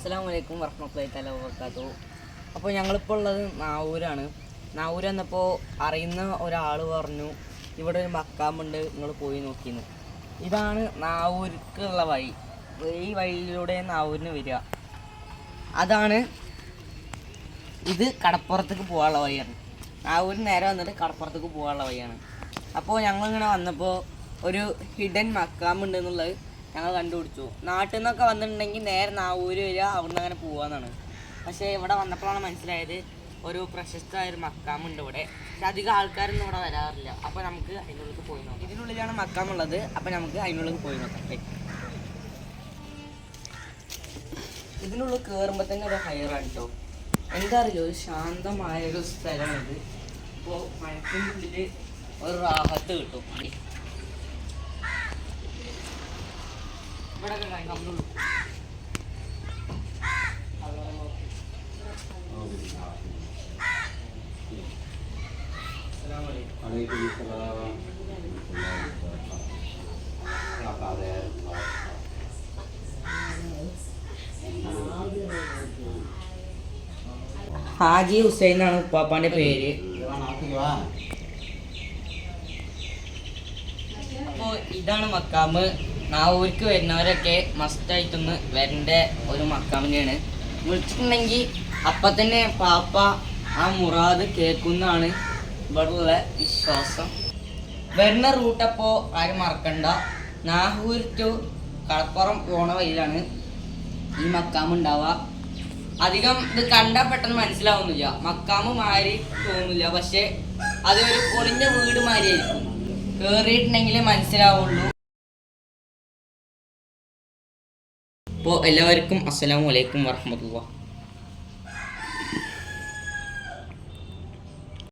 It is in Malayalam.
അസ്സാം വലൈക്കും വർഹമത്തുള്ളി തല വർക്കാത്തു അപ്പോൾ ഞങ്ങളിപ്പോൾ ഉള്ളത് നാവൂരാണ്. നാവൂർ എന്നപ്പോൾ അറിയുന്ന ഒരാൾ പറഞ്ഞു ഇവിടെ ഒരു മക്കാമുണ്ട് നിങ്ങൾ പോയി നോക്കിയെന്ന് ഇതാണ് നാവൂർക്കുള്ള വഴി. ഈ വഴിയിലൂടെ നാവൂരിന് വരിക. അതാണ് ഇത് കടപ്പുറത്തേക്ക് പോകാനുള്ള വഴിയാണ്. നാവൂരിന് നേരെ വന്നിട്ട് കടപ്പുറത്തേക്ക് പോകാനുള്ള വഴിയാണ്. അപ്പോൾ ഞങ്ങളിങ്ങനെ വന്നപ്പോൾ ഒരു ഹിഡൻ മക്കാമുണ്ട് എന്നുള്ളത് ഞങ്ങൾ കണ്ടുപിടിച്ചു. നാട്ടിൽ നിന്നൊക്കെ വന്നിട്ടുണ്ടെങ്കിൽ നേരെ നാവൂര് വരിക അവിടുന്ന് അങ്ങനെ പോവാന്നാണ്. പക്ഷേ ഇവിടെ വന്നപ്പോഴാണ് മനസ്സിലായത് ഒരു പ്രശസ്തമായ ഒരു മക്കാമുണ്ട് ഇവിടെ. പക്ഷെ അധികം ആൾക്കാരൊന്നും ഇവിടെ വരാറില്ല. അപ്പോൾ നമുക്ക് അതിനുള്ളിൽ പോയി നോക്കാം. ഇതിനുള്ളിലാണ് മക്കാമുള്ളത്. അപ്പോൾ നമുക്ക് അതിനുള്ളിൽ പോയി നോക്കാം. ഇതിനുള്ളിൽ കയറുമ്പോൾ തന്നെ ഒരു ഹയറാണ് കേട്ടോ. എന്താ അറിയോ? ഒരു ശാന്തമായ ഒരു സ്ഥലമാണിത് ഇപ്പോൾ മഴത്തിന്റെ ഒരു റാഹത്ത് കിട്ടും. ഹാജി ഹുസൈൻ എന്നാണ് ഉപ്പാപ്പാന്റെ പേര്. അപ്പോൾ ഇതാണ് മക്കാമ്. നാവൂർക്ക് വരുന്നവരൊക്കെ മസ്റ്റായിട്ടൊന്ന് വരേണ്ട ഒരു മക്കാമിനെയാണ്. വിളിച്ചിട്ടുണ്ടെങ്കിൽ അപ്പം തന്നെ പാപ്പ ആ മുറാദ് കേൾക്കുന്നതാണ് ഇവിടെയുള്ള വിശ്വാസം. വരുന്ന റൂട്ട് അപ്പോൾ ആരും മറക്കണ്ട. നാഹൂർ ടു കളപ്പുറം പോണ വഴിയിലാണ് ഈ മക്കാമ് ഉണ്ടാവുക. അധികം ഇത് കണ്ടാൽ പെട്ടെന്ന് മനസ്സിലാവുന്നില്ല. മക്കാമ് മാരി തോന്നില്ല പക്ഷെ അതൊരു പൊളിഞ്ഞ വീട് മാറിയായിരിക്കും കയറിയിട്ടുണ്ടെങ്കിലേ മനസ്സിലാവുള്ളൂ. അപ്പോൾ എല്ലാവർക്കും അസ്സാം വലൈക്കും വർഹമത്തുള്ള